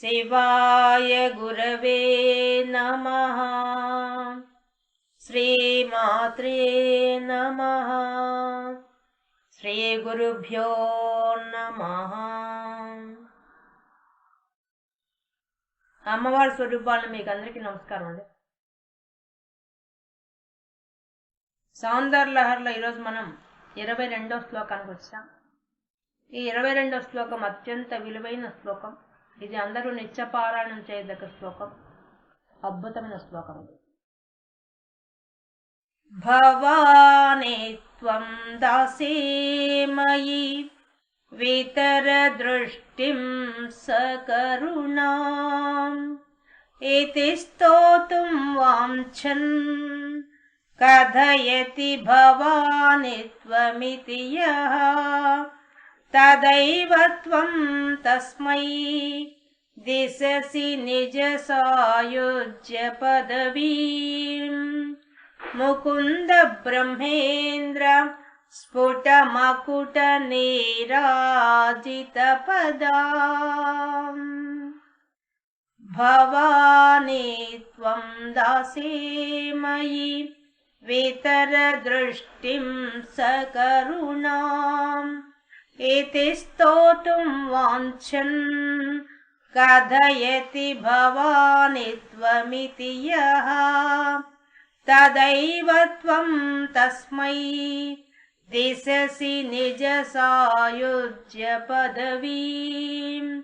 శివాయ గురవే నమ. శ్రీమాత్రే నమ. శ్రీ గురుభ్యో నమ. అమ్మవారి స్వరూపాలను మీకు అందరికీ నమస్కారం అండి. సౌందర్ లహర్లో ఈరోజు మనం ఇరవై రెండో శ్లోకానికి వచ్చాం. ఈ ఇరవై రెండో శ్లోకం అత్యంత విలువైన శ్లోకం. ఇది అందరూ నిత్యపారాయణం చేయదగ్గ శ్లోకం అద్భుతమైన శ్లోకం ఇది భవానే త్వం దాసేమయి వితరదృష్టిం సకరుణాం इति स्तोतुं वाञ्छन् कथयति भवानि त्वमिति यः तदैव त्वं तस्मै दिशसि निजसायुज्य पदवीम् मुकुन्द ब्रह्मेन्द्र स्फुटमकुटनीराजितपदा भवानी त्वं दासे मयि वितरदृष्टिं सकरुणाम् इति स्तोतुं वाञ्छन्। कथयति भवानि त्वमिति यः। तदैव त्वं तस्मै दिशसि निजसायोज्यपदवीं।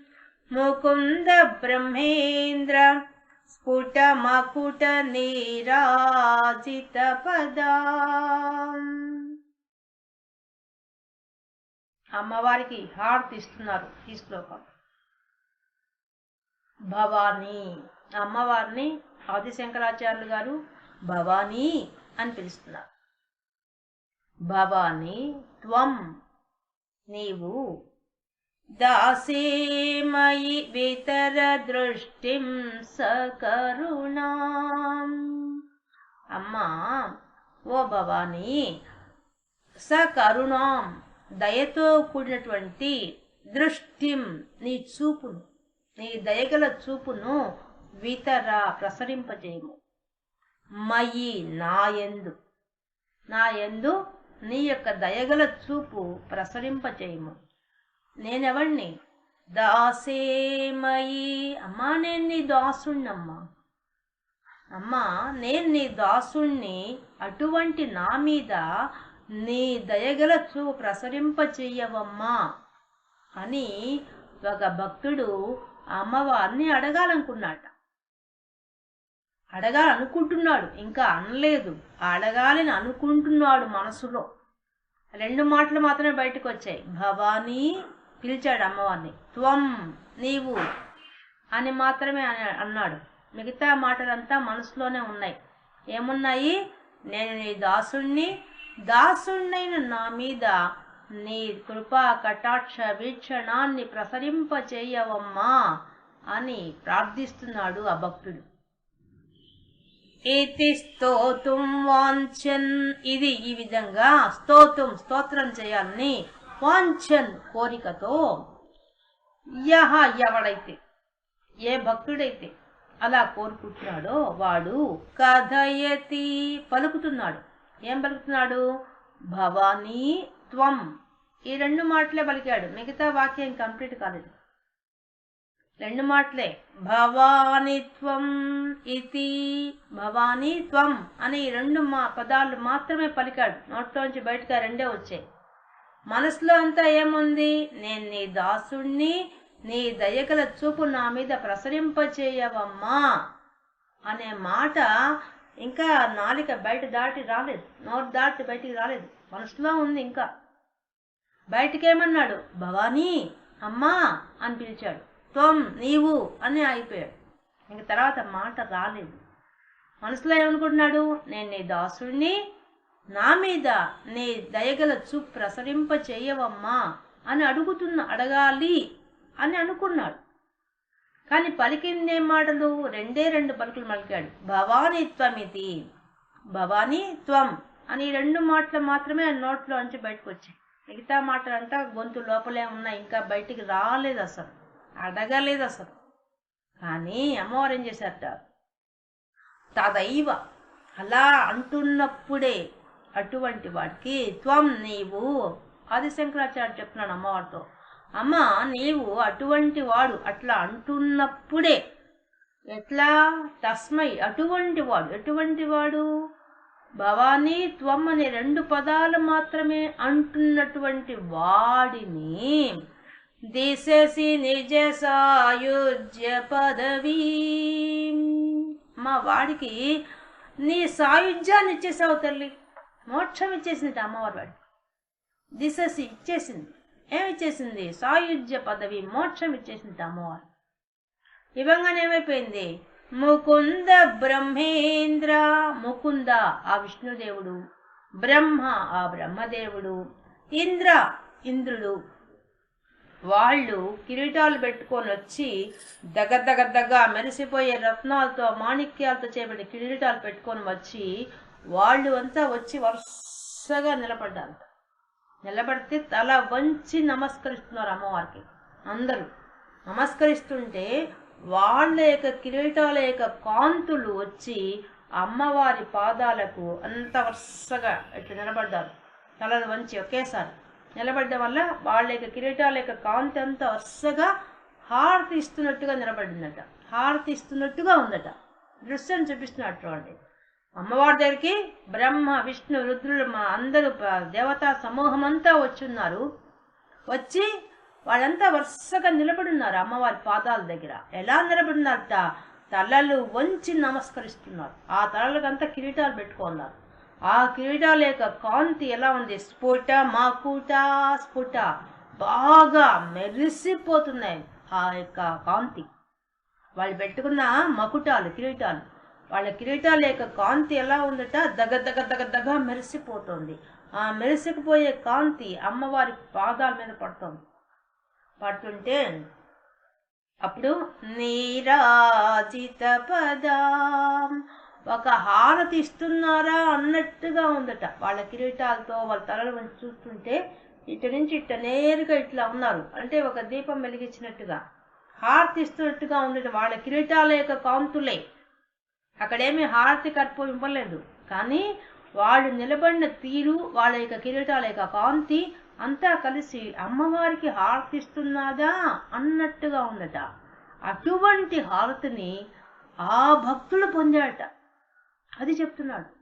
मुकुन्द ब्रह्मेन्द्र स्फुटमकुटनीराजितपदा। అమ్మవారికి హారతి ఇస్తున్నారు ఈ శ్లోకం. భవానీ అమ్మవారిని ఆదిశంకరాచార్యులు గారు భవానీ అని పిలుస్తున్నారు. భవానీ త్వం నీవు దాసేమయి వితరదృష్టిం సకరుణాం. అమ్మా ఓ భవానీ సకరుణాం. దయతో కూడినటువంటి దృష్టిం నీ చూపును నీ దయగల చూపును వితరా ప్రసరింపజేయము. మయి నాయందు నాయందు నీ యొక్క దయగల చూపు ప్రసరింపజేయము. నేనెవణ్ణి? దాసేమయి అమ్మా నేను నీ దాసుణ్ణమ్మా. అమ్మా నేను నీ దాసుణ్ణి అటువంటి నా మీద నీ దయగల చూ ప్రసరింపచేయవమ్మా అని ఒక భక్తుడు అమ్మవారిని అడగాలనుకున్నాట. అడగాలనుకుంటున్నాడు ఇంకా అనలేదు. అడగాలని అనుకుంటున్నాడు మనసులో. రెండు మాటలు మాత్రమే బయటకు వచ్చాయి భవానీ పిలిచాడు అమ్మవారిని. త్వం నీవు అని మాత్రమే అన్నాడు. మిగతా మాటలంతా మనసులోనే ఉన్నాయి. ఏమున్నాయి? నేను నీ దాసుణ్ణి దాసుణ్ణైన నా మీద నీ కృపా కటాక్ష వీక్షణాన్ని ప్రసరింప చేయవమ్మా అని ప్రార్థిస్తున్నాడు ఆ భక్తుడు. ఇది స్తోతుం వాంఛన్. ఇది ఈ విధంగా స్తోత్రం స్తోత్రం చేయాలని వాంఛన్ కోరికతో యహ ఎవడైతే ఏ భక్తుడైతే అలా కోరుకుంటున్నాడో వాడు కథయతి పలుకుతున్నాడు. ఏం పలుకుతున్నాడు? భవానీ త్వం. ఈ రెండు మాటలే పలికాడు. మిగతా వాక్యం కంప్లీట్ కాలేదు. రెండు మాటలే. భవాని త్వం ఇది భవానీ త్వం అని ఈ రెండు మా పదాలు మాత్రమే పలికాడు. నోట్లోంచి బయటకు రెండే వచ్చాయి. మనసులో అంతా ఏముంది? నేను నీ దాసుణ్ణి నీ దయగల చూపు నా మీద ప్రసరింపచేయవమ్మా అనే మాట ఇంకా నాలిక బయట దాటి రాలేదు. నోరు దాటి బయటికి రాలేదు. మనసులో ఉంది ఇంకా. బయటికేమన్నాడు? భవానీ అమ్మా అని పిలిచాడు. త్వం నీవు అని అయిపోయాడు ఇంక తర్వాత మాట రాలేదు. మనసులో ఏమనుకుంటున్నాడు? నేను నీ దాసుడిని నా మీద నీ దయగల చూపు ప్రసరింప చేయవమ్మా అని అడుగుతున్న అడగాలి అని అనుకున్నాడు. కానీ పలికిందేం మాటలు? రెండే రెండు పలుకులు మలికాడు. భవానీ త్వమితి. భవానీ త్వం అని రెండు మాటలు మాత్రమే ఆ నోట్లోంచి బయటకు వచ్చాయి మిగతా మాటలంతా గొంతు లోపలే ఉన్నాయి. ఇంకా బయటికి రాలేదు అసలు. అడగలేదు అసలు. కానీ అమ్మవారు ఏం చేశారట? తదైవ అలా అంటున్నప్పుడే అటువంటి వాడికి త్వం నీవు. ఆదిశంకరాచార్య చెప్తున్నాడు అమ్మవారితో. అమ్మ నీవు అటువంటి వాడు. అట్లా అంటున్నప్పుడే ఎట్లా? తస్మై అటువంటి వాడు. ఎటువంటి వాడు? భవానీ త్వం అనే రెండు పదాలు మాత్రమే అంటున్నటువంటి వాడిని దిశసి నిజ సాయుజ్య పదవీ. మా వాడికి నీ సాయుధ్యాన్ని ఇచ్చేసావు తల్లి. మోక్షం ఇచ్చేసింది అమ్మవారి వాడికి. దిశసి ఇచ్చేసింది. ఏమిచ్చేసింది? సాయుధ్య పదవి మోక్షం ఇచ్చేసింది అమ్మవారు ఇవ్వగానే ఏమైపోయింది ముకుంద బ్రహ్మేంద్ర. ముకుంద ఆ విష్ణుదేవుడు. బ్రహ్మ ఆ బ్రహ్మదేవుడు. ఇంద్ర ఇంద్రుడు. వాళ్ళు కిరీటాలు పెట్టుకొని వచ్చి దగ్గ మెరిసిపోయే రత్నాలతో మాణిక్యాలతో చేయబడిన కిరీటాలు పెట్టుకొని వచ్చి వాళ్ళు అంతా వచ్చి వరుసగా నిలబడ్డారు నిలబడితే తల వంచి నమస్కరిస్తున్నారు అమ్మవారికి. అందరూ నమస్కరిస్తుంటే వాళ్ళ యొక్క కిరీటాల యొక్క కాంతులు వచ్చి అమ్మవారి పాదాలకు అంత వరుసగా ఇట్లా నిలబడ్డారు. తలలు వంచి ఒకేసారి. నిలబడ్డం వల్ల వాళ్ళ యొక్క కిరీటాల యొక్క కాంతి అంతా వరుసగా హారతి ఇస్తున్నట్టుగా నిలబడిందట. హారతి ఇస్తున్నట్టుగా ఉందట. దృశ్యం చూపిస్తున్నట్టు అండి అమ్మవారి దగ్గరికి బ్రహ్మ విష్ణు రుద్రులు మా అందరూ దేవతా సమూహం అంతా వచ్చున్నారు. వచ్చి వాళ్ళంతా వరుసగా నిలబడున్నారు అమ్మవారి పాదాల దగ్గర. ఎలా నిలబడినారట తలలు వంచి నమస్కరిస్తున్నారు. ఆ తలలకంతా కిరీటాలు పెట్టుకున్నారు. ఆ కిరీటాల యొక్క కాంతి ఎలా ఉంది? స్ఫుట మాకుట స్ఫుట. బాగా మెరిసిపోతున్నాయి ఆ యొక్క కాంతి. వాళ్ళు పెట్టుకున్న మకుటాలు కిరీటాలు. వాళ్ళ కిరీటాల యొక్క కాంతి ఎలా ఉందట? దగ దగ దగ దగ మెరిసిపోతుంది. ఆ మెరిసిపోయే కాంతి అమ్మవారి పాదాల మీద పడుతుంది. పడుతుంటే అప్పుడు నీరాజిత పదాం. ఒక హారతి ఇస్తున్నారా అన్నట్టుగా ఉందట. వాళ్ళ కిరీటాలతో వాళ్ళ తలలు వంచి చూస్తుంటే ఇటు నుంచి ఇట్ట నేరుగా ఇట్లా ఉన్నారు. అంటే ఒక దీపం వెలిగించినట్టుగా. హారతి ఇస్తున్నట్టుగా ఉందట. వాళ్ళ కిరీటాల యొక్క కాంతులే. అక్కడేమీ హారతి కర్పూరం ఇవ్వలేదు. కానీ వాళ్ళు నిలబడిన తీరు వాళ్ళ యొక్క కిరీటాల యొక్క కాంతి అంతా కలిసి అమ్మవారికి హారతి ఇస్తున్నాదా అన్నట్టుగా ఉందట. అటువంటి హారతిని ఆ భక్తులు పొందాడట అది చెప్తున్నాడు.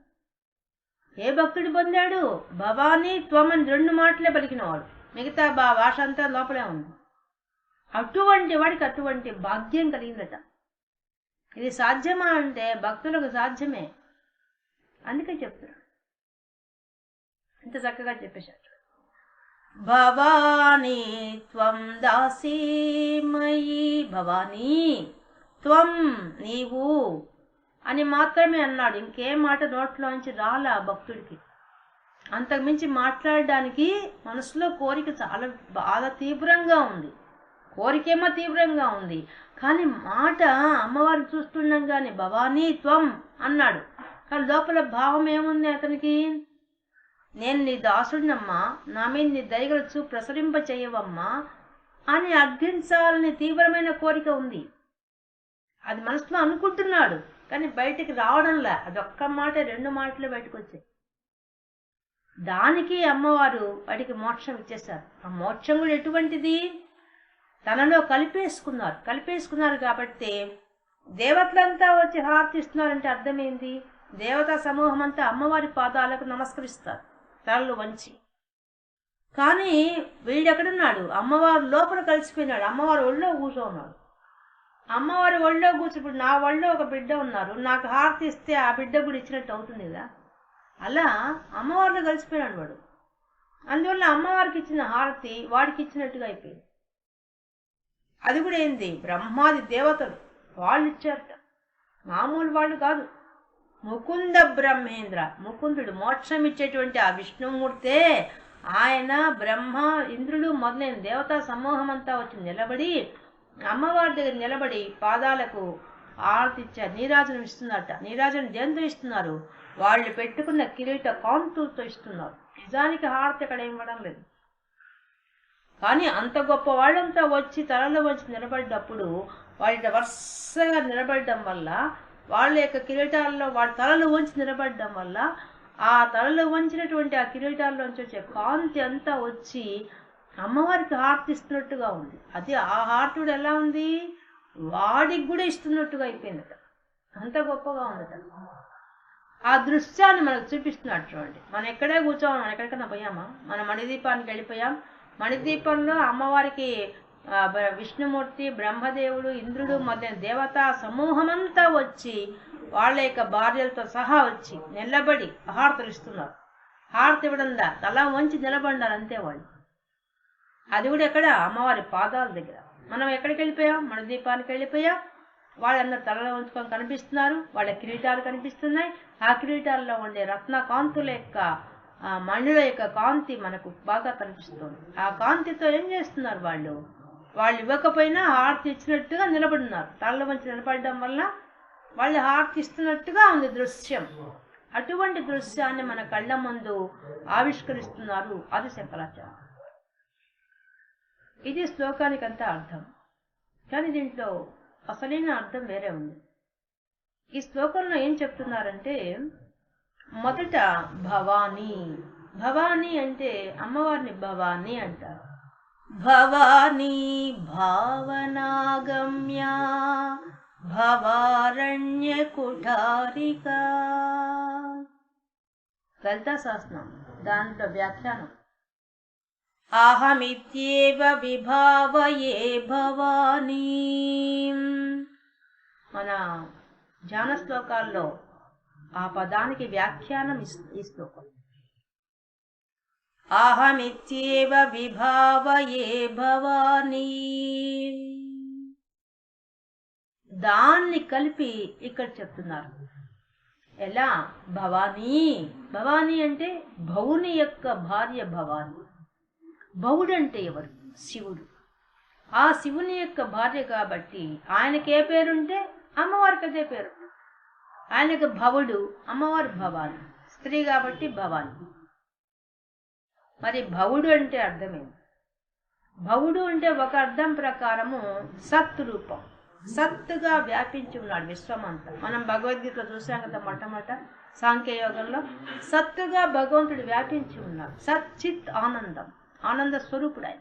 ఏ భక్తుడు పొందాడు? భవానీ త్వమని రెండు మాటలే పలికినవాడు. మిగతా బా భాష అంతా లోపలే ఉంది. అటువంటి వాడికి అటువంటి భాగ్యం కలిగిందట. ఇది సాధ్యమా అంటే భక్తులకు సాధ్యమే. అందుకే చెప్తున్నాడు ఇంత చక్కగా చెప్పేశారు. భవానీ త్వం దాసీమయీ భవానీ త్వం నీవు అని మాత్రమే అన్నాడు. ఇంకే మాట నోట్లోంచి రాలా భక్తుడికి. అంతకుమించి మాట్లాడడానికి మనసులో కోరిక చాలా బాగా తీవ్రంగా ఉంది. కోరికేమో తీవ్రంగా ఉంది. కానీ మాట అమ్మవారిని చూస్తుండగానే భవానీ త్వం అన్నాడు. కానీ లోపల భావం ఏముంది అతనికి? నేను నీ దాసుడినమ్మా నా మీద నీ దయగల చూ ప్రసరింప చేయవమ్మా అని అర్థించాలని తీవ్రమైన కోరిక ఉంది. అది మనసులో అనుకుంటున్నాడు కానీ బయటికి రావడంలే. ఒక్క మాట రెండు మాటలు బయటకు వచ్చాయి దానికి అమ్మవారు వాడికి మోక్షం ఇచ్చేశారు. ఆ మోక్షం కూడా ఎటువంటిది? తనలో కలిపేసుకున్నారు. కలిపేసుకున్నారు కాబట్టి దేవతలంతా వచ్చి హారతిస్తున్నారంటే అర్థమైంది? దేవతా సమూహం అంతా అమ్మవారి పాదాలకు నమస్కరిస్తారు. తలలు వంచి. కానీ వీడెక్కడున్నాడు? అమ్మవారు లోపల కలిసిపోయినాడు. అమ్మవారి ఒళ్ళో కూర్చోన్నాడు. అమ్మవారి ఒళ్ళో కూర్చో నా ఒళ్ళో ఒక బిడ్డ ఉన్నారు. నాకు హారతి ఇస్తే ఆ బిడ్డ కూడా ఇచ్చినట్టు అవుతుంది కదా అలా అమ్మవారిలో కలిసిపోయినాడు వాడు. అందువల్ల అమ్మవారికి ఇచ్చిన హారతి వాడికి ఇచ్చినట్టుగా అయిపోయింది. అది కూడా ఏంది? బ్రహ్మాది దేవతలు వాళ్ళు ఇచ్చారట మామూలు వాళ్ళు కాదు. ముకుంద బ్రహ్మేంద్ర ముకుందుడు మోక్షం ఇచ్చేటువంటి ఆ విష్ణుమూర్తే ఆయన బ్రహ్మ ఇంద్రుడు మొదలైన దేవతా సమూహం అంతా వచ్చి నిలబడి అమ్మవారి దగ్గర నిలబడి పాదాలకు ఆర్తిచ్చారు నీరాజనం ఇస్తున్నారట. నీరాజనం దేంతో ఇస్తున్నారు? వాళ్ళు పెట్టుకున్న కిరీట కాంతులతో ఇస్తున్నారు. నిజానికి హారతి అక్కడ ఇవ్వడం లేదు. కానీ అంత గొప్ప వాళ్ళంతా వచ్చి తలలో వచ్చి నిలబడ్డప్పుడు వాళ్ళ వరుసగా నిలబడడం వల్ల వాళ్ళ యొక్క కిరీటాల్లో వాళ్ళ తలలు వంచి నిలబడడం వల్ల ఆ తలలో వంచినటువంటి ఆ కిరీటాల్లోంచి వచ్చే కాంతి అంతా వచ్చి అమ్మవారికి హార్తిస్తున్నట్టుగా ఉంది. అది ఆ హారతి కూడా ఎలా ఉంది? వాడికి కూడా ఇస్తున్నట్టుగా అయిపోయిందట. అంత గొప్పగా ఉందట. ఆ దృశ్యాన్ని మనకు చూపిస్తున్నాడు చూడండి. మనం ఎక్కడే కూర్చోమని మనం ఎక్కడికైనా పోయామా? మన మణిదీపానికి వెళ్ళిపోయాం. మణిదీపంలో అమ్మవారికి విష్ణుమూర్తి బ్రహ్మదేవుడు ఇంద్రుడు మొదలైన దేవతా సమూహమంతా వచ్చి వాళ్ళ యొక్క భార్యలతో సహా వచ్చి నిలబడి హారతులు ఇస్తున్నారు. హారతి ఇవ్వడంలా తల వంచి నిలబడినారు అంతే వాళ్ళు. అది కూడా ఎక్కడ? అమ్మవారి పాదాల దగ్గర. మనం ఎక్కడికి వెళ్ళిపోయాం? మన దీపానికి వెళ్ళిపోయాం? వాళ్ళందరూ తలలో ఉంచుకొని కనిపిస్తున్నారు. వాళ్ళ కిరీటాలు కనిపిస్తున్నాయి. ఆ కిరీటాల్లో ఉండే రత్న కాంతుల యొక్క ఆ మణుల యొక్క కాంతి మనకు బాగా కనిపిస్తుంది. ఆ కాంతితో ఏం చేస్తున్నారు వాళ్ళు? వాళ్ళు ఇవ్వకపోయినా హారతి ఇచ్చినట్టుగా నిలబడున్నారు తలలో మంచి నిలబడడం వల్ల వాళ్ళు హారతి ఇస్తున్నట్టుగా ఉంది దృశ్యం. అటువంటి దృశ్యాన్ని మన కళ్ళ ముందు ఆవిష్కరిస్తున్నారు అది శంకరాచార్య ఇది శ్లోకానికంతా అర్థం. కానీ దీంట్లో అసలైన అర్థం వేరే ఉంది. ఈ శ్లోకంలో ఏం చెప్తున్నారంటే మొదట భవానీ. భవానీ అంటే అమ్మవారిని భవానీ అంటారు. భవానీ భావనాగమ్య భవారణ్య కుఠారిక లలితా శాస్త్రం దాంట్లో వ్యాఖ్యానం. అహమిత్యేవ విభావయే భవానీ. మన ధ్యాన శ్లోకాల్లో ఆ పదానికి వ్యాఖ్యానం ఈ శ్లోకం. అహమిత్యేవ విభావయే భవానీ. దాన్ని కలిపి ఇక్కడ చెప్తున్నారు. ఎలా? భవానీ. భవానీ అంటే భౌని యొక్క భార్య భవానీ. భవుడు అంటే ఎవరు? శివుడు. ఆ శివుని యొక్క భార్య కాబట్టి ఆయనకి ఏ పేరుంటే అమ్మవారికి అదే పేరు. ఆయనకు భవుడు అమ్మవారి భవాని స్త్రీ కాబట్టి భవాని. మరి భవుడు అంటే అర్థమేంటి భవుడు అంటే ఒక అర్థం ప్రకారము సత్ రూపం. సత్తుగా వ్యాపించి ఉన్నాడు విశ్వమంతా మనం భగవద్గీత చూసాం కదా మొట్టమొదట సాంఖ్యయోగంలో సత్తుగా భగవంతుడు వ్యాపించి ఉన్నాడు. సచ్చిత్ ఆనందం. ఆనంద స్వరూపుడు ఆయన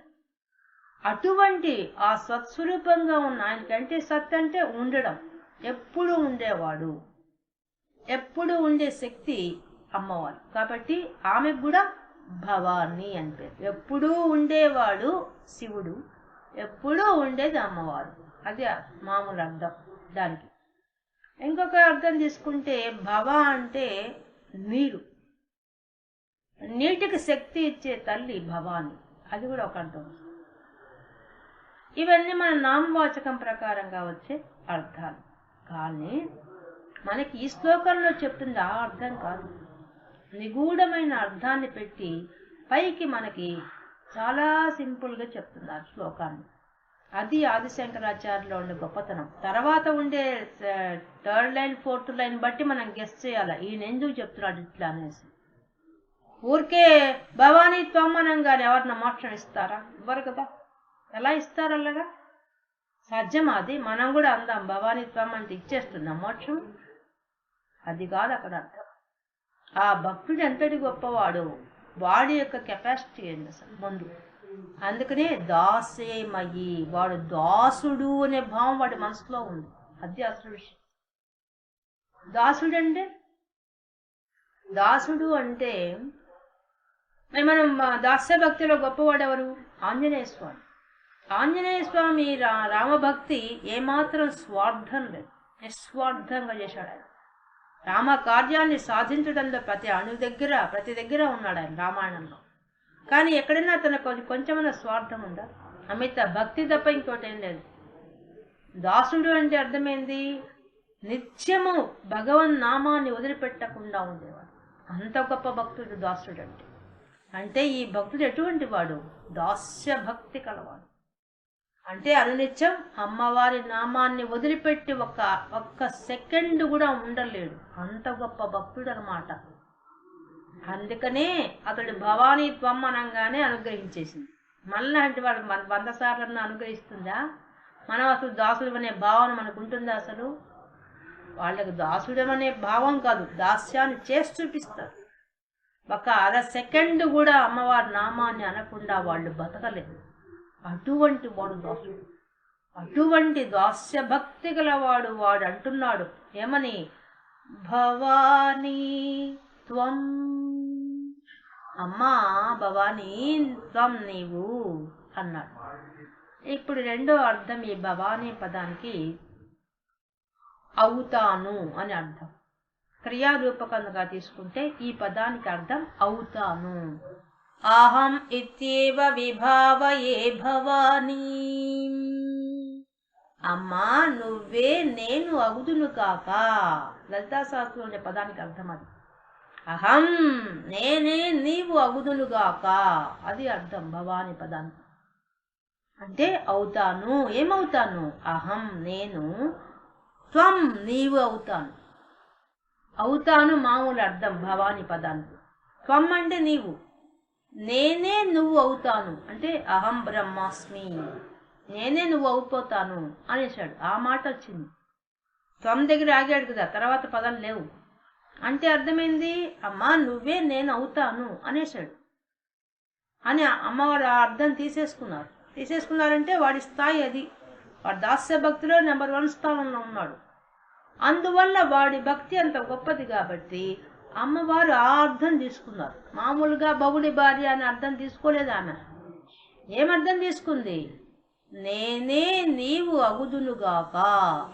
అటువంటి ఆ సత్స్వరూపంగా ఉన్న ఆయనకంటే సత్ అంటే ఉండడం. ఎప్పుడు ఉండేవాడు. ఎప్పుడు ఉండే శక్తి అమ్మవారు. కాబట్టి ఆమెకు కూడా భవాని అని పేరు. ఎప్పుడూ ఉండేవాడు శివుడు. ఎప్పుడూ ఉండేది అమ్మవారు. అది మామూలు అర్థం దానికి. ఇంకొక అర్థం తీసుకుంటే భవ అంటే నీరు. నీటికి శక్తి ఇచ్చే తల్లి భవాని. అది కూడా ఒక అర్థం. ఇవన్నీ మన నామవాచకం ప్రకారంగా వచ్చే అర్థాలు. కానీ మనకి ఈ శ్లోకంలో చెప్తుంది ఆ అర్థం కాదు. నిగూఢమైన అర్థాన్ని పెట్టి పైకి మనకి చాలా సింపుల్గా చెప్తుంది ఆ శ్లోకాన్ని. అది ఆదిశంకరాచార్యలో ఉండే గొప్పతనం. తర్వాత ఉండే థర్డ్ లైన్ ఫోర్త్ లైన్ బట్టి మనం గెస్ట్ చేయాలి? ఈయన ఎందుకు చెప్తున్నాడు ఇట్లా అనేసి. ఊరికే భవానీ త్వమ్మనంగానే ఎవరిన మోక్షం ఇస్తారా? ఇవ్వరు కదా. ఎలా ఇస్తారు అలాగా సాధ్యం అది? మనం కూడా అందాం భవానీ త్వమ్మ అంటే ఇచ్చేస్తున్నాం మోక్షం? అది కాదు అక్కడ అర్థం. ఆ భక్తుడు ఎంతటి గొప్పవాడు వాడి యొక్క కెపాసిటీ అండి అసలు ముందు. అందుకనే దాసేమయ్యి వాడు దాసుడు అనే భావం వాడి మనసులో ఉంది. అది అసలు విషయం. దాసుడు అంటే దాసుడు అంటే మనం ఆ, దాస్య భక్తిలో గొప్పవాడు ఎవరు? ఆంజనేయ స్వామి. ఆంజనేయ స్వామి రామభక్తి ఏమాత్రం స్వార్థం లేదు. నిస్వార్థంగా చేశాడు ఆయన. రామ కార్యాన్ని సాధించడంలో ప్రతి అణు దగ్గర ప్రతి దగ్గర ఉన్నాడు ఆయన రామాయణంలో. కానీ ఎక్కడైనా తన కొంచెమైనా స్వార్థం ఉందా? అమిత భక్తి తప్ప ఇంకోటి ఏం లేదు. దాసుడు అంటే అర్థమైంది? నిత్యము భగవన్ నామాన్ని వదిలిపెట్టకుండా ఉండేవాడు. అంత గొప్ప భక్తుడు దాసుడు అంటే. అంటే ఈ భక్తుడు ఎటువంటి వాడు? దాస్య భక్తి కలవాడు. అంటే అనునిత్యం అమ్మవారి నామాన్ని వదిలిపెట్టి ఒక ఒక్క సెకండ్ కూడా ఉండలేడు. అంత గొప్ప భక్తుడు అనమాట అందుకనే అతడు భవానీ త్వం అనగానే అనుగ్రహించేసింది. మళ్ళీ అంటే వాడు మన వంద సార్లు అనుగ్రహిస్తుందా? మనం అసలు దాసుడు అనే భావన మనకు ఉంటుందా అసలు? వాళ్ళకి దాసుడమనే అనే భావం కాదు దాస్యాన్ని చేసి చూపిస్తారు. ఒక అర సెకండ్ కూడా అమ్మవారి నామాన్ని అనకుండా వాళ్ళు బతకలేదు. అటువంటి వాడు దాసుడు. అటువంటి దాస్య భక్తి గలవాడు వాడు అంటున్నాడు ఏమని? భవానీ త్వం. అమ్మా భవానీ త్వం నీవు అన్నాడు. ఇప్పుడు రెండో అర్థం ఈ భవానీ పదానికి అవుతాను అని అర్థం. క్రియారూపకంగా తీసుకుంటే ఈ పదానికి అర్థం అవుతాను అహం ఇత్యేవ విభావయే భవానీ అమ్మా నువ్వే నేను అగుదును కాక। లలితా శాస్త్రం అనే పదానికి అర్థం అది. అహం నేనే నీవు అగుదునుగాక అది అర్థం భవాని పదానికి. అంటే అవుతాను ఏమవుతాను? అహం నేను త్వం నీవు అవుతాను. అవుతాను మామూలు అర్థం భవాని పదానికి. త్వం అంటే నీవు. నేనే నువ్వు అవుతాను. అంటే అహం బ్రహ్మాస్మి. నేనే నువ్వు అవుపోతాను అనేసాడు ఆ మాట వచ్చింది. త్వం దగ్గర ఆగాడు కదా తర్వాత పదాలు లేవు. అంటే అర్థమైంది అమ్మా నువ్వే నేను అవుతాను అనేసాడు అని అమ్మవారు ఆ అర్థం తీసేసుకున్నారు. తీసేసుకున్నారంటే వాడి స్థాయి అది. వాడు దాస్య భక్తిలో నెంబర్ వన్ స్థానంలో ఉన్నాడు. అందువల్ల వాడి భక్తి అంత గొప్పది కాబట్టి అమ్మవారు ఆ అర్థం తీసుకున్నారు. మామూలుగా బహుడి భార్య అని అర్థం తీసుకోలేదు ఆమె. ఏమర్థం తీసుకుంది? నేనే నీవు అగుదునుగాక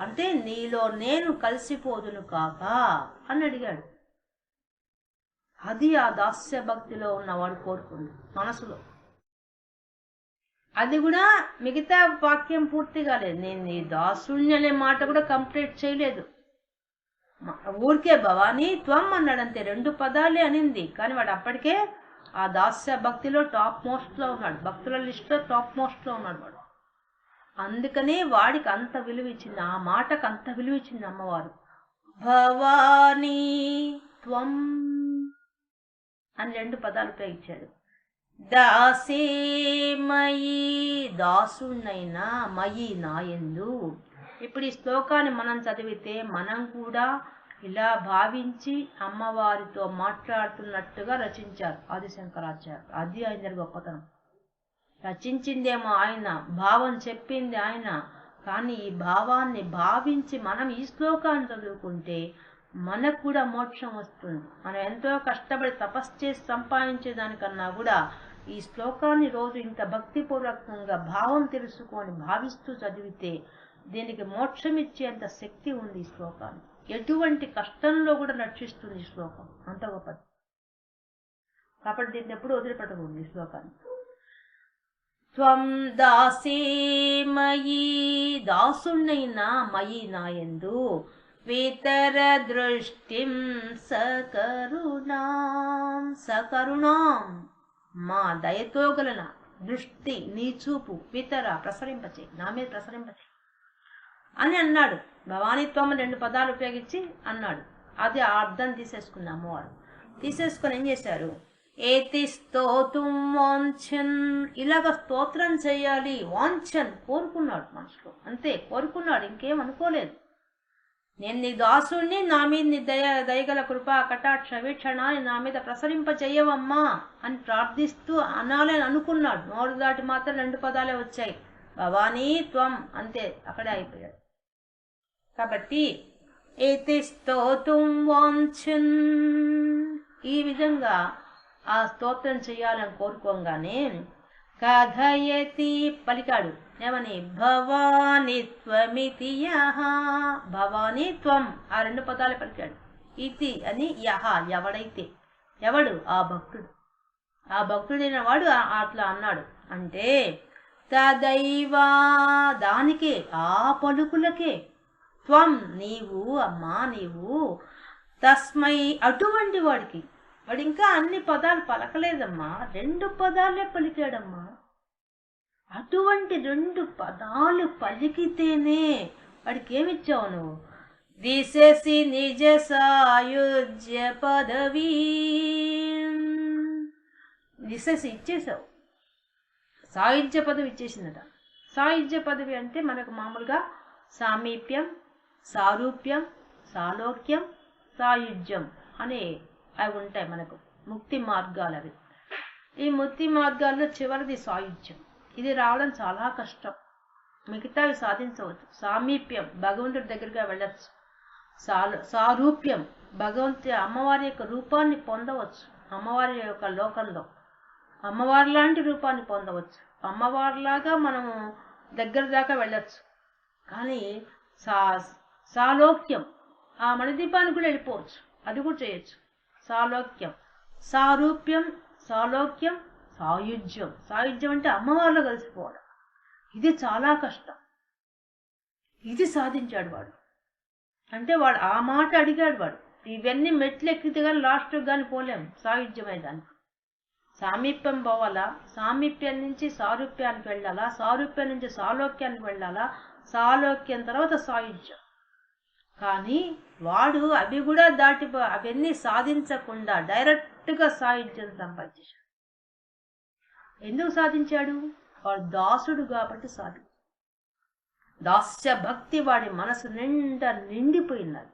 అంటే నీలో నేను కలిసిపోదును కాక అని అడిగాడు. అది ఆ దాస్య భక్తిలో ఉన్నవాడు కోరుకుంది మనసులో. అది కూడా మిగతా వాక్యం పూర్తిగా లేదు. నేను నీ దాసుణ్ణి అనే మాట కూడా కంప్లీట్ చేయలేదు. ఊరికే భవానీ త్వం అన్నాడంతే రెండు పదాలే అనింది. కానీ వాడు అప్పటికే ఆ దాస్య భక్తిలో టాప్ మోస్ట్లో ఉన్నాడు. భక్తుల లిస్ట్లో టాప్ మోస్ట్లో ఉన్నాడు వాడు. అందుకనే వాడికి అంత విలువ ఇచ్చింది. ఆ మాటకు అంత విలువ ఇచ్చింది అమ్మవారు. భవానీ త్వం అని రెండు పదాలు ఉపయోగించాడు. దాసే మయి దాసునైనా మయి నాయందు. ఇప్పుడు ఈ శ్లోకాన్ని మనం చదివితే మనం కూడా ఇలా భావించి అమ్మవారితో మాట్లాడుతున్నట్టుగా రచించారు ఆదిశంకరాచార్య. అది ఆయన గొప్పతనం. రచించిందేమో ఆయన భావం చెప్పింది ఆయన. కానీ ఈ భావాన్ని భావించి మనం ఈ శ్లోకాన్ని చదువుకుంటే మనకు కూడా మోక్షం వస్తుంది. మనం ఎంతో కష్టపడి తపస్సు చేసి సంపాదించే దానికన్నా కూడా ఈ శ్లోకాన్ని రోజు ఇంత భక్తిపూర్వకంగా భావం తెలుసుకొని భావిస్తూ చదివితే దీనికి మోక్షం ఇచ్చేంత శక్తి ఉంది ఈ శ్లోకాన్ని ఎటువంటి కష్టంలో కూడా నడిచిస్తుంది ఈ శ్లోకం. అంత గొప్పది. కాబట్టి దీన్ని ఎప్పుడు వదిలిపెట్టకూడదు ఈ శ్లోకాన్ని. త్వం దాసే మయి దాసునైనా మయి నాయందు వితర దృష్టిం సకరుణాం. సకరుణాం మా దయతో గలన దృష్టి నీ చూపు వితర ప్రసరింపచే నా మీద ప్రసరింపచే అని అన్నాడు. భవానీత్వం రెండు పదాలు ఉపయోగించి అన్నాడు. అది అర్థం తీసేసుకుంది అమ్మవారు తీసేసుకొని ఏం చేశారు? ఏతి స్తోతుం వాంఛన్. ఇలాగ స్తోత్రం చేయాలి. వాంఛన్. కోరుకున్నాడు మనసులో. అంతే కోరుకున్నాడు. ఇంకేం అనుకోలేదు. నేను నీ దాసుణ్ణి నా మీద నీ దయ దయగల కృపా కటాక్ష వీక్షణాన్ని నా మీద ప్రసరింప అని ప్రార్థిస్తూ అనాలని అనుకున్నాడు. నోరు దాటి మాత్రం రెండు పదాలే వచ్చాయి. భవానీ త్వం అంతే అక్కడే అయిపోయాడు కాబట్టి ఏతి స్తోతుం వాంఛన్ ఈ విధంగా ఆ స్తోత్రం చేయాలని కోరుకోగానే కథయతి పలికాడు ఏమని? భవాని త్వమితి యహ. భవాని త్వం ఆ రెండు పదాలు పలికాడు. ఇతి అని యహ ఎవడైతే. ఎవడు? ఆ భక్తుడు. ఆ భక్తుడైన వాడు ఆ- అట్లా అన్నాడు. అంటే తదైవా దానికే ఆ పలుకులకే త్వం నీవు అమ్మా నీవు తస్మై అటువంటి వాడికి. వాడు ఇంకా అన్ని పదాలు పలకలేదమ్మా. రెండు పదాలే పలికాడమ్మా. అటువంటి రెండు పదాలు పలికితేనే వాడికి ఏమిచ్చావు నువ్వు? దిశసి నిజ సాయుజ్య పదవి. దిశసి ఇచ్చేసావు సాయుధ్య పదవి ఇచ్చేసిందట. సాయుధ్య పదవి అంటే మనకు మామూలుగా సామీప్యం సారూప్యం సాలోక్యం సాయుజ్యం అనే అవి ఉంటాయి మనకు. ముక్తి మార్గాలు అవి. ఈ ముక్తి మార్గాల్లో చివరిది సాయుధ్యం ఇది రావడం చాలా కష్టం. మిగతావి సాధించవచ్చు. సామీప్యం భగవంతుడి దగ్గరగా వెళ్ళచ్చు. సాలు సారూప్యం భగవంతు అమ్మవారి యొక్క రూపాన్ని పొందవచ్చు. అమ్మవారి యొక్క లోకంలో. అమ్మవారి లాంటి రూపాన్ని పొందవచ్చు. అమ్మవారిలాగా మనము దగ్గర దాకా వెళ్ళచ్చు. కానీ సా సాలోక్యం. ఆ మణిదీపానికి కూడా వెళ్ళిపోవచ్చు. అది కూడా చేయొచ్చు. సాలోక్యం. సారూప్యం సాలోక్యం సాయుధ్యం సాయుధ్యం అంటే అమ్మవారిలో కలిసిపోవడం. ఇది చాలా కష్టం. ఇది సాధించాడు వాడు. అంటే వాడు ఆ మాట అడిగాడు వాడు. ఇవన్నీ మెట్లు ఎక్కితే కానీ లాస్ట్ కానీ పోలేం. సాయుధ్యమే దానికి. సామీప్యం పోవాలా? సామీప్యం నుంచి సారూప్యానికి వెళ్ళాలా? సారూప్యం నుంచి సాలోక్యానికి వెళ్ళాలా? సాలోక్యం తర్వాత సాయుధ్యం కానీ వాడు అవి కూడా దాటి అవన్నీ సాధించకుండా డైరెక్ట్గా సాధించడం సంపాదించాడు ఎందుకు సాధించాడు? వాడు దాసుడు కాబట్టి సాధి దాస్య భక్తి వాడి మనసు నిండా నిండిపోయినది.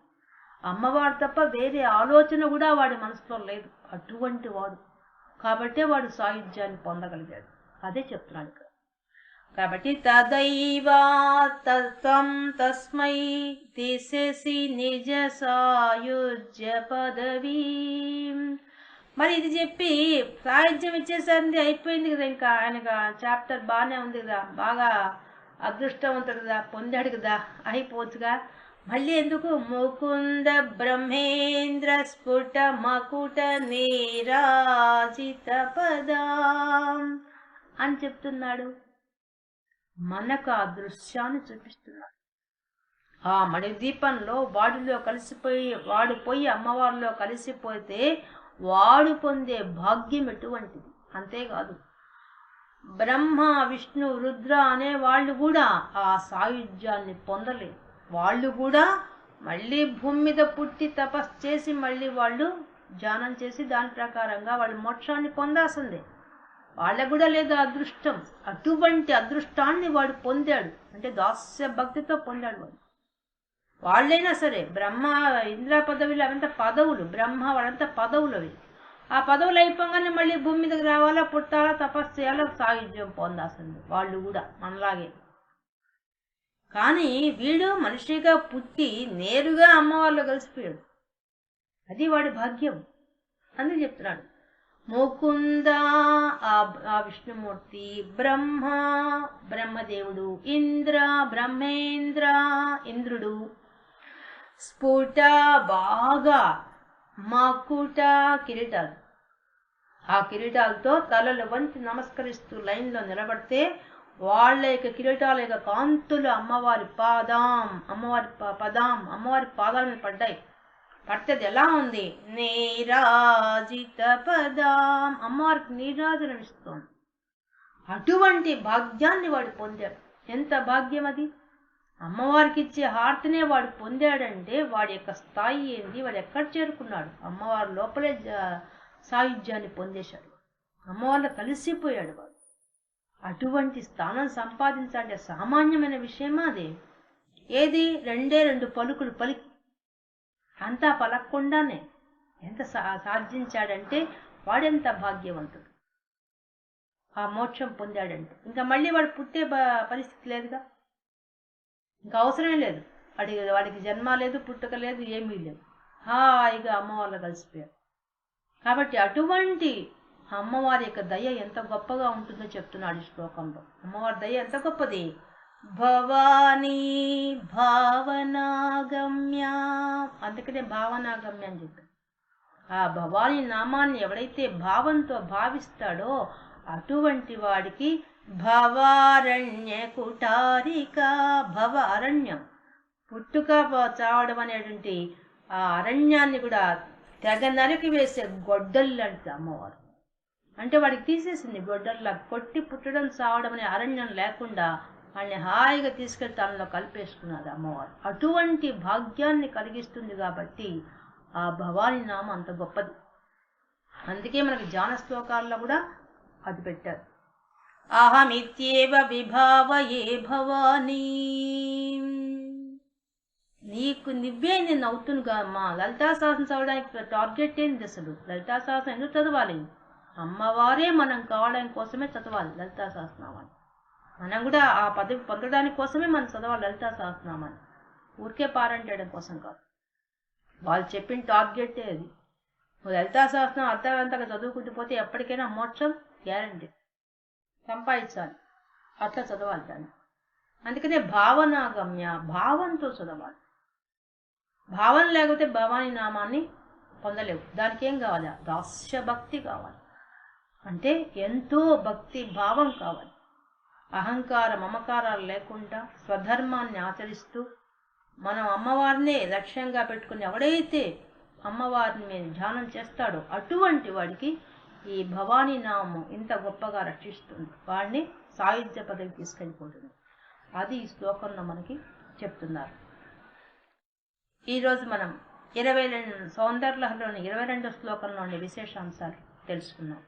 అమ్మవారు తప్ప వేరే ఆలోచన కూడా వాడి మనసులో లేదు. అటువంటి వాడు. కాబట్టే వాడు సాయుధ్యాన్ని పొందగలిగాడు. అదే చెప్తున్నాడు కాబట్టి తదైవా తత్వం తస్మై తీసేసి నిజ సాయుజ్య పదవీ. మరి ఇది చెప్పి సాయుధ్యం ఇచ్చేసరికి అయిపోయింది కదా ఇంకా. ఆయనకు చాప్టర్ బాగానే ఉంది కదా. బాగా అదృష్టవంతుడు కదా. పొందాడు కదా. అయిపోవచ్చుగా. మళ్ళీ ఎందుకు? ముకుంద బ్రహ్మేంద్ర స్ఫుట మకుట నీరాజిత పదాం అని చెప్తున్నాడు. మనకు ఆ దృశ్యాన్ని చూపిస్తున్నాడు ఆ మణిదీపంలో వాడిలో కలిసిపోయి వాడు పోయి అమ్మవారిలో కలిసిపోతే వాడు పొందే భాగ్యం ఎటువంటిది? అంతేకాదు బ్రహ్మ విష్ణు రుద్ర అనే వాళ్ళు కూడా ఆ సాయుధ్యాన్ని పొందలేరు. వాళ్ళు కూడా మళ్ళీ భూమి మీద పుట్టి తపస్సు చేసి మళ్ళీ వాళ్ళు ధ్యానం చేసి దాని ప్రకారంగా వాళ్ళు మోక్షాన్ని పొందాల్సిందే. వాళ్ళకు కూడా లేదు అదృష్టం. అటువంటి అదృష్టాన్ని వాడు పొందాడు. అంటే దాస్య భక్తితో పొందాడు వాడు. వాళ్ళైనా సరే బ్రహ్మ ఇంద్ర పదవులు అవంతా పదవులు బ్రహ్మ వాళ్ళంతా పదవులు అవి. ఆ పదవులు అయిపోగానే మళ్ళీ భూమి మీదకి రావాలా పుట్టాలా తపస్సు చేయాలా సాయుధ్యం పొందాల్సింది వాళ్ళు కూడా మనలాగే. కానీ వీడు మనిషిగా పుట్టి నేరుగా అమ్మవారిలో కలిసిపోయాడు. అది వాడి భాగ్యం. అని చెప్తున్నాడు. ముకుందా ఆ విష్ణుమూర్తి బ్రహ్మ బ్రహ్మదేవుడు ఇంద్ర బ్రహ్మేంద్ర ఇంద్రుడు. స్ఫుట బాగా మకుట కిరీటాలు. ఆ కిరీటాలతో తలలు వంచి నమస్కరిస్తూ లైన్లో నిలబడితే వాళ్ళ యొక్క కిరీటాల యొక్క కాంతులు అమ్మవారి పాదాం అమ్మవారి ప- పదాం అమ్మవారి పాదాల మీద పడ్డాయి. పడితే ఎలా ఉంది? నీరాజిత పదాం అమ్మవారికి నీరాజనం ఇస్తోంది అటువంటి భాగ్యాన్ని వాడు పొందాడు. ఎంత భాగ్యం అది? అమ్మవారికి ఇచ్చే హారతినే వాడు పొందాడంటే వాడి యొక్క స్థాయి ఏంది వాడు ఎక్కడ చేరుకున్నాడు? అమ్మవారి లోపలే సాయుధ్యాన్ని పొందేశాడు. అమ్మవారిలో కలిసిపోయాడు వాడు. అటువంటి స్థానం సంపాదించాలంటే సామాన్యమైన విషయమా అది? ఏది? రెండే రెండు పలుకులు పలికి అంతా పలక్కుండానే ఎంత సాధించాడంటే వాడెంత భాగ్యవంతుడు? ఆ మోక్షం పొందాడంటే. ఇంకా మళ్ళీ వాడు పుట్టే పరిస్థితి లేదుగా? ఇంకా అవసరమే లేదు. వాడికి వాడికి జన్మ లేదు పుట్టుక లేదు ఏమీ లేదు. హాయిగా అమ్మవారిలో కలిసిపోయాడు. కాబట్టి అటువంటి అమ్మవారి యొక్క దయ ఎంత గొప్పగా ఉంటుందో చెప్తున్నాడు ఈ శ్లోకంలో. అమ్మవారి దయ ఎంత గొప్పది? భవానీ భావనాగమ్యం. అందుకనే భావనాగమ్య అని చెప్పారు. ఆ భవానీ నామాన్ని ఎవడైతే భావంతో భావిస్తాడో అటువంటి వాడికి భవారణ్య కుటారిక భవ అరణ్యం పుట్టుక చావడం అనేటువంటి ఆ అరణ్యాన్ని కూడా తెగ నరికి వేసే గొడ్డలు అమ్మవారు. అంటే వాడికి తీసేసింది గొడ్డల్లా కొట్టి పుట్టడం చావడం అనే అరణ్యం లేకుండా వాళ్ళని హాయిగా తీసుకెళ్ళి తనలో కలిపేసుకున్నది అమ్మవారు. అటువంటి భాగ్యాన్ని కలిగిస్తుంది కాబట్టి ఆ భవాని నామం అంత గొప్పది. అందుకే మనకి జాన శ్లోకాల్లో కూడా అది పెట్టారు. అహమిత్యేవ విభావయే భవానీ. నీకు నువ్వే నేను అవుతునుగా అమ్మా లలితా సహస్రం చదవడానికి టార్గెట్ ఏంది అసలు? లలితా శాసనం ఎందుకు చదవాలి? అమ్మవారే మనం కావడం కోసమే చదవాలి లలితా సహస్రనామాన్ని. మనం కూడా ఆ పదవి పొందడానికి కోసమే మనం చదవాలి లలితా సహస్రనామాన్ని ఊరికే పారంటేయడం కోసం కాదు. వాళ్ళు చెప్పిన టార్గెట్టే అది. లలితా సహస్రం అర్థవంతంగా చదువుకుంటూ పోతే ఎప్పటికైనా మోక్షం గ్యారంటీ. సంపాదించాలి. అట్లా చదవాలి దాన్ని. అందుకనే భావనాగమ్య భావంతో చదవాలి. భావన లేకపోతే భవానీ నామాన్ని పొందలేవు. దానికి ఏం కావాలి? దాస్య భక్తి కావాలి. అంటే ఎంతో భక్తి భావం కావాలి. అహంకార మమకారాలు లేకుండా స్వధర్మాన్ని ఆచరిస్తూ మనం అమ్మవారినే లక్ష్యంగా పెట్టుకుని ఎవడైతే అమ్మవారిని మేము ధ్యానం చేస్తాడో అటువంటి వాడికి ఈ భవానీ నామం ఇంత గొప్పగా రక్షిస్తుంది. వాడిని సాయుధ్య పదవి తీసుకెళ్ళిపోతుంది. అది ఈ శ్లోకంలో మనకి చెప్తున్నారు. ఈరోజు మనం ఇరవై రెండు సౌందర్యలహరిలోని ఇరవై రెండో శ్లోకంలోని విశేషాంశాలు తెలుసుకున్నాం.